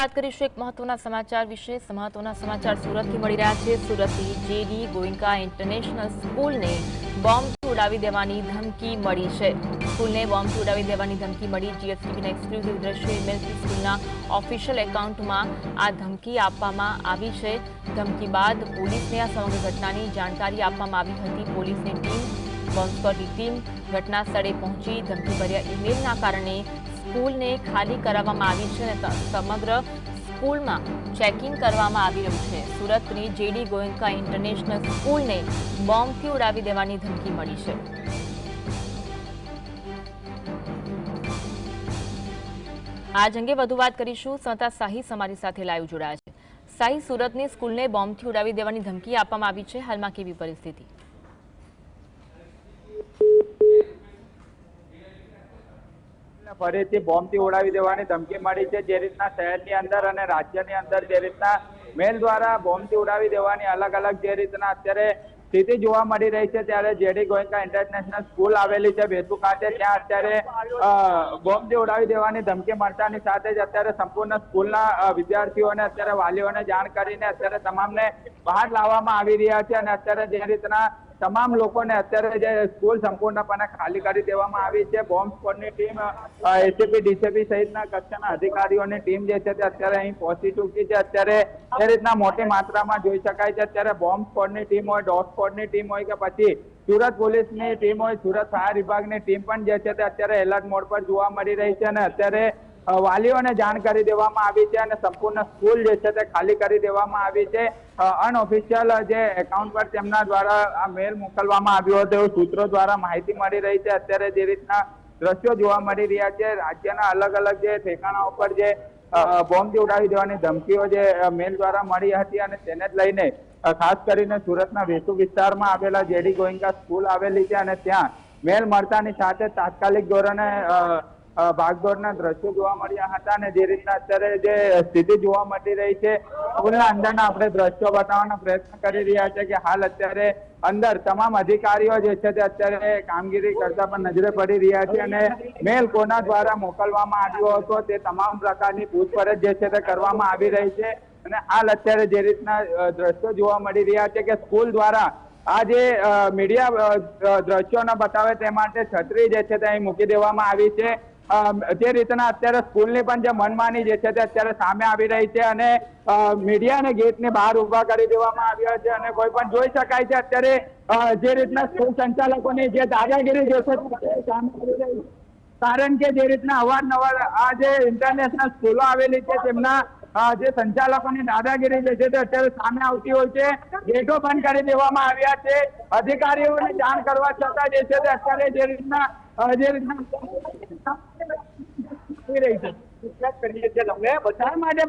વાત કરીશું એક મહત્વના સમાચાર વિશે. મહત્વના સમાચાર સુરતથી મળી રહ્યા છે. સુરતની જેડી ગોયંકા ઇન્ટરનેશનલ સ્કૂલને બોમ્બથી ઉડાવી દેવાની ધમકી મળી છે. સ્કૂલને બોમ્બથી ઉડાવી દેવાની ધમકી મળી. જીએસટીવીના એક્સક્લુઝિવ દ્રશ્ય એમએલસી સ્કૂલના ઓફિશિયલ એકાઉન્ટમાં આ ધમકી આપવામાં આવી છે. ધમકી બાદ પોલીસને આ સમગ્ર ઘટનાની જાણકારી આપવામાં આવી હતી. પોલીસની ટીમ, બોમ્બ સ્કોડની ટીમ ઘટના સ્થળે પહોંચી ધમકીભર્યા ઈમેલના કારણે સ્કૂલને ખાલી કરાવવામાં આવી છે અને સમગ્ર સ્કૂલમાં ચેકિંગ કરવામાં આવી રહ્યું છે. સુરતની જેડી ગોયંકા ઇન્ટરનેશનલ સ્કૂલને બોમ્બથી ઉડાવી દેવાની ધમકી મળી છે. આજ અંગે વધુ વાત કરીશું. સંતા સાહી અમારી સાથે લાઈવ જોડાયા છે. સાહી સુરતની સ્કૂલને બોમ્બથી ઉડાવી દેવાની ધમકી આપવામાં આવી છે. હાલમાં કેવી પરિસ્થિતિ? ફરીથી બોમ્બથી ઉડાવી દેવાની ધમકી મળી છે. જે રીતના શહેરની અંદર અને રાજ્યની અંદર જે રીતના મેલ દ્વારા બોમ્બથી ઉડાવી દેવાની અલગ અલગ જે રીતના અત્યારે સ્થિતિ જોવા મળી રહી છે, ત્યારે જેડી ગોયંકા ઇન્ટરનેશનલ સ્કૂલ આવેલી છે બેતુ ખાતે. ત્યાં અત્યારે બોમ્બથી ઉડાવી દેવાની ધમકી મળતાની સાથે જ અત્યારે સંપૂર્ણ સ્કૂલના વિદ્યાર્થીઓને અત્યારે વાલીઓને જાણ કરીને અત્યારે તમામને બહાર લાવવામાં આવી રહ્યા છે અને અત્યારે જે રીતના તમામ લોકોને અત્યારે જે સ્કૂલ સંપૂર્ણપણે ખાલી કરી દેવામાં આવી છે. બોમ્બ સ્કોડની ટીમ એસીપી ડીસીપી સહિતના કક્ષાના અધિકારીઓની ટીમ જે છે તે અત્યારે અહીં પહોંચી ચૂકી છે. અત્યારે એ રીતના મોટી માત્રામાં જોઈ શકાય છે. અત્યારે બોમ્બ સ્કોડની ટીમ હોય ડોગ સ્કોડની ટીમ હોય કે પછી સુરત પોલીસની ટીમ હોય, સુરત ફાયર વિભાગની ટીમ પણ જે છે તે અત્યારે એલર્ટ મોડ પર જોવા મળી રહી છે અને અત્યારે વાલીઓને જાણ કરી દેવામાં આવી છે અને સંપૂર્ણ સ્કૂલ જે છે તે ખાલી કરી દેવામાં આવી છે. અનઓફિશિયલ જે એકાઉન્ટ પર તેમના દ્વારા આ મેલ મોકલવામાં આવ્યો હતો એવું સૂત્રો દ્વારા માહિતી મળી રહી છે. અત્યારે જે રીતના દ્રશ્યો જોવા મળી રહ્યા છે, રાજ્યના અલગ અલગ જે ઠેકાણા ઉપર જે બોમ્બથી ઉડાવી દેવાની ધમકીઓ જે મેલ દ્વારા મળી હતી અને તેને જ લઈને ખાસ કરીને સુરતના વેસુ વિસ્તારમાં આવેલા જેડી ગોયંકા સ્કૂલ આવેલી છે અને ત્યાં મેલ મળતાની સાથે તાત્કાલિક ધોરણે ભાગદોડના દ્રશ્યો જોવા મળ્યા હતા અને જે રીતના અત્યારે જે સ્થિતિ જોવા મળી રહી છે અંદરના આપણે દ્રશ્યો બતાવવાનો પ્રયત્ન કરી રહ્યા છે કે હાલ અત્યારે અંદર તમામ અધિકારીઓ જે છે તે અત્યારે કામગીરી કરતા પણ નજરે પડી રહ્યા છે અને મેલ કોના દ્વારા મોકલવામાં આવ્યો હતો તે તમામ પ્રકારની પૂછપરછ જે છે તે કરવામાં આવી રહી છે અને હાલ અત્યારે જે રીતના દ્રશ્યો જોવા મળી રહ્યા છે કે સ્કૂલ દ્વારા આ જે મીડિયા દ્રશ્યોને બતાવે તે માટે છત્રી જે છે તે અહીં મૂકી દેવામાં આવી છે. જે રીતના અત્યારે સ્કૂલની પણ જે મનમાની જે છે તે અત્યારે સામે આવી રહી છે અને અ, મીડિયાને ગેટને બહાર ઊભા કરી દેવામાં આવ્યા છે અને કોઈ પણ જોઈ શકાય છે અત્યારે જે રીતના સ્કૂલ સંચાલકોની જે દાદાગીરી જે છે સામે આવી રહી છે. કારણ કે જે રીતના અવારનવાર આ જે ઇન્ટરનેશનલ સ્કૂલો આવેલી છે તેમના જે સંચાલકોની દાદાગીરી જે છે તે અત્યારે સામે આવતી હોય છે. ગેટો બંધ કરી દેવામાં આવ્યા છે. અધિકારીઓને જાણ કરવા છતાં જે છે તે અત્યારે જે રીતના જે રીતના આવી રહી છે. વિશ્વાસ કરીએ જે છે. સામે આવી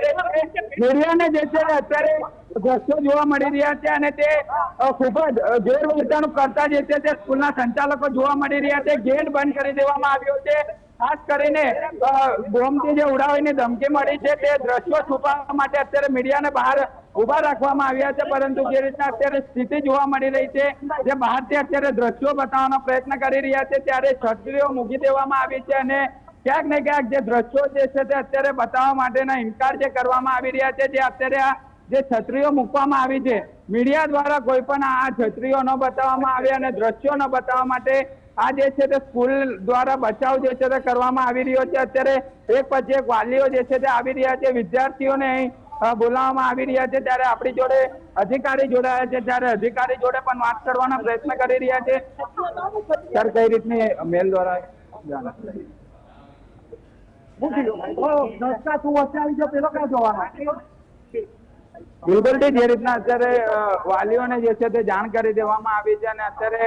રહી છે. મીડિયાને જે છે. અત્યારે દ્રશ્યો જોવા મળી રહ્યા છે અને તે ખૂબ જ ગેરવર્તણૂક કરતા જે છે તે સ્કૂલના સંચાલકો જોવા મળી રહ્યા છે. ગેટ બંધ કરી દેવામાં આવ્યો છે. ખાસ કરીને બોમ્બથી જે ઉડાવીની ધમકી મળી છે તે દ્રશ્યો છુપાવવા માટે અત્યારે મીડિયાને બહાર ઊભા રાખવામાં આવ્યા છે, પરંતુ જે રીતના અત્યારે સ્થિતિ જોવા મળી રહી છે, જે બહારથી અત્યારે દ્રશ્યો બતાવવાનો પ્રયત્ન કરી રહ્યા છે, ત્યારે છત્રીઓ મૂકી દેવામાં આવી છે અને ક્યાંક ને ક્યાંક જે દ્રશ્યો જે છે તે અત્યારે બતાવવા માટેના ઇનકાર જે કરવામાં આવી રહ્યા છે, જે અત્યારે આ જે છત્રીઓ મૂકવામાં આવી છે. મીડિયા દ્વારા કોઈ પણ આ છત્રીઓ ન બતાવવામાં આવે અને દ્રશ્યો ન બતાવવા માટે આ જે છે તે સ્કૂલ દ્વારા બચાવ જે છે તે કરવામાં આવી રહ્યો છે. અત્યારે એક પછી એક વાલીઓ જે છે તે આવી રહ્યા છે, વિદ્યાર્થીઓને બોલાવવામાં આવી રહ્યા છે. ત્યારે આપણી જોડે અધિકારી જોડાયા છે. ત્યારે અધિકારી જોડે પણ વાત કરવાનો પ્રયત્ન કરી રહ્યા છે. સર, કઈ રીતની મેલ દ્વારા જાણ? ક્યાં બિલકુલ ઠીક. જે રીતના અત્યારે અ, વાલીઓને જે છે તે જાણ કરી દેવામાં આવી છે અને અત્યારે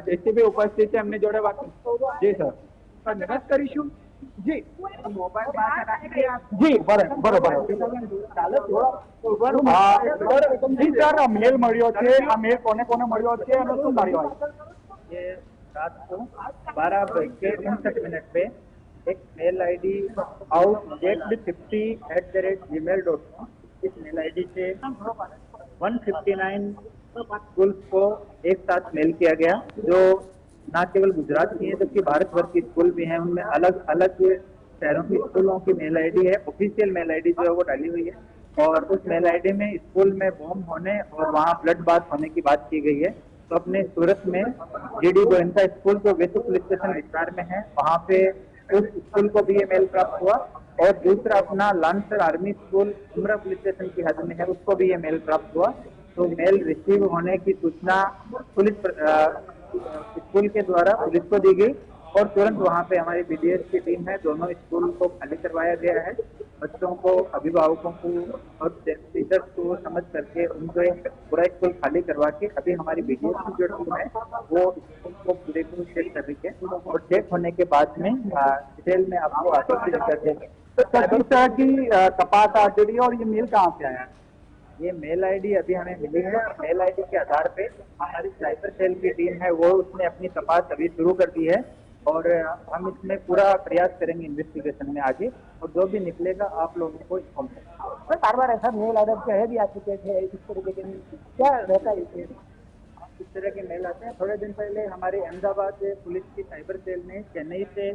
ડીસીપી ઉપસ્થિત છે એમની જોડે વાત જી સર મદદ કરીશું જી જી બરોબર બરોબર હા, સર, જી સર આ મેલ મળ્યો છે આ મેલ કોને કોને મળ્યો છે અને શું કાર્યવાહી ये रात को बारह बज के उनसठ मिनट पे एक mail ID out jet fifty at the rate G mail dot com इस मेल आईडी से 159 स्कूल्स को एक साथ मेल किया गया, जो न केवल गुजरात की है जबकि भारत भर की स्कूल भी हैं। उनमें अलग अलग शहरों की स्कूलों की मेल आईडी है। ऑफिशियल मेल आईडी जो है, वो डाली हुई है। और उस मेल आईडी में स्कूल में बॉम्ब होने और वहाँ ब्लड बात होने की बात की गई है। तो अपने सूरत में जीडी गोयनका स्कूल जो वेसु पुलिस स्टेशन विस्तार में है, वहाँ पे उस स्कूल को भी ये मेल प्राप्त हुआ और दूसरा अपना Lancer army school Umra police station की हद में है, उसको भी ये मेल प्राप्त हुआ। तो मेल रिसीव होने की सूचना पुलिस स्कूल के द्वारा पुलिस को दी गई और तुरंत वहाँ पे हमारी बीडीएस की टीम है, दोनों स्कूल को खाली करवाया गया है। बच्चों को अभिभावकों को और टीचर्स को समझ करके उनको एक पूरा स्कूल खाली करवा के अभी हमारी बीडीएस की जो टीम है वो स्कूल को पूरे को चेक कर रही है और चेक होने के बाद में डिटेल में आपको आश्वासन कर देंगे। तो की तपास आज जुड़ी और ये मेल कहाँ से आया? ये मेल आईडी अभी हमें मिली है। मेल आईडी के आधार पे हमारी साइबर सेल की टीम है वो उसने अपनी तपास अभी शुरू कर दी है और हम इसमें पूरा प्रयास करेंगे इन्वेस्टिगेशन में आगे। और जो भी निकलेगा, आप लोगों को इन्फॉर्म सर बार बार ऐसा मेल आदर कहे आ चुके थे, इस तरीके के क्या रहता है इसमें इस तरह के मेल आते हैं। थोड़े दिन पहले हमारे अहमदाबाद पुलिस की साइबर सेल ने चेन्नई से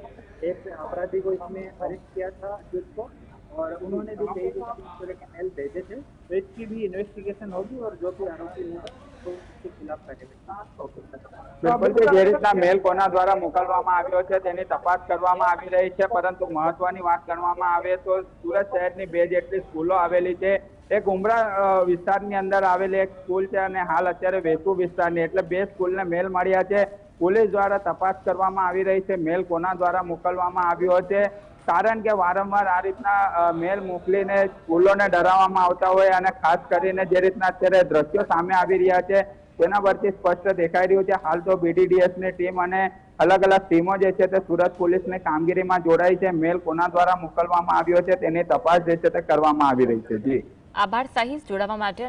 एक अपराधी को इसमें अरेस्ट किया था अक्यूज को। और उन्होंने भी कई इस तरह के मेल भेजे थे। तो इसकी भी इन्वेस्टिगेशन होगी और जो भी आरोपी होगा સ્કૂલો આવેલી છે. એક ઉમરા વિસ્તારની અંદર આવેલી એક સ્કૂલ છે અને હાલ અત્યારે વેસુ વિસ્તારની, એટલે બે સ્કૂલને મેલ મળ્યા છે. પોલીસ દ્વારા તપાસ કરવામાં આવી રહી છે, મેલ કોના દ્વારા મોકલવામાં આવ્યો છે. કારણ કે વારંવાર આ રીતના મેલ મોકલીને સ્કૂલોને ડરાવવામાં આવતા હોય અને ખાસ કરીને જે રીતના અત્યારે દ્રશ્યો સામે આવી રહ્યા છે, તેના પરથી સ્પષ્ટ દેખાઈ રહ્યું છે. હાલ તો બીડીડીએસની ટીમ અને અલગ અલગ ટીમો જે છે તે સુરત પોલીસની કામગીરીમાં જોડાઈ છે. મેલ કોના દ્વારા મોકલવામાં આવ્યો છે તેની તપાસ જે છે તે કરવામાં આવી રહી છે. જી. આભાર. સાહિસ જોડાવા માટે